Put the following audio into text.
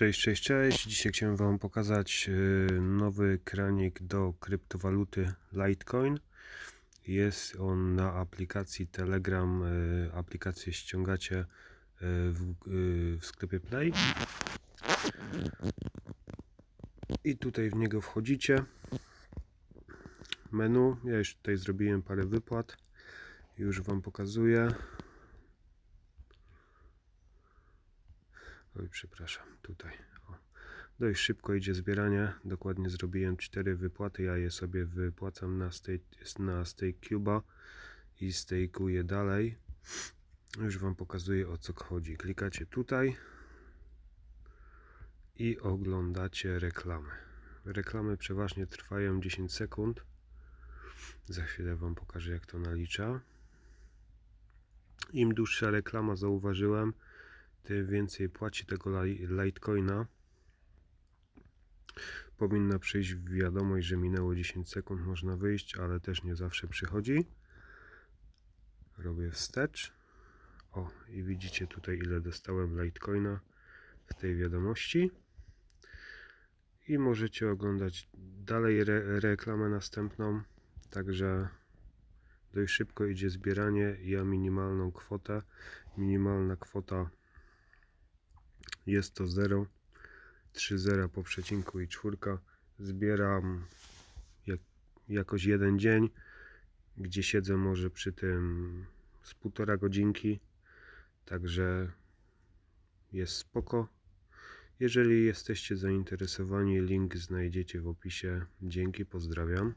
Cześć, cześć, cześć. Dzisiaj chciałem Wam pokazać y, nowy kranik do kryptowaluty Litecoin. Jest on na aplikacji Telegram. y, Aplikację ściągacie y, w, w sklepie Play. I tutaj w niego wchodzicie. Menu. Ja już tutaj zrobiłem parę wypłat. Już Wam pokazuję. Oj, przepraszam, tutaj. O. Dość szybko idzie zbieranie. Dokładnie zrobiłem 4 wypłaty. Ja je sobie wypłacam na stake, na stake Cuba i stejkuję dalej. Już Wam pokazuję o co chodzi. Klikacie tutaj i oglądacie reklamy. Reklamy przeważnie trwają 10 sekund. Za chwilę Wam pokażę jak to nalicza. Im dłuższa reklama zauważyłem, tym więcej płaci tego li- Litecoina. Powinna przyjść wiadomość, że minęło 10 sekund, można wyjść, ale też nie zawsze przychodzi. Robię wstecz. O, i widzicie tutaj ile dostałem Litecoina w tej wiadomości. I możecie oglądać dalej re reklamę następną. Także dość szybko idzie zbieranie. Ja minimalną kwotę. Minimalna kwota jest to 0, 3 zera po przecinku i czwórka. Zbieram jak, jakoś jeden dzień, gdzie siedzę może przy tym z półtora godzinki. Także jest spoko. Jeżeli jesteście zainteresowani, link znajdziecie w opisie. Dzięki, pozdrawiam.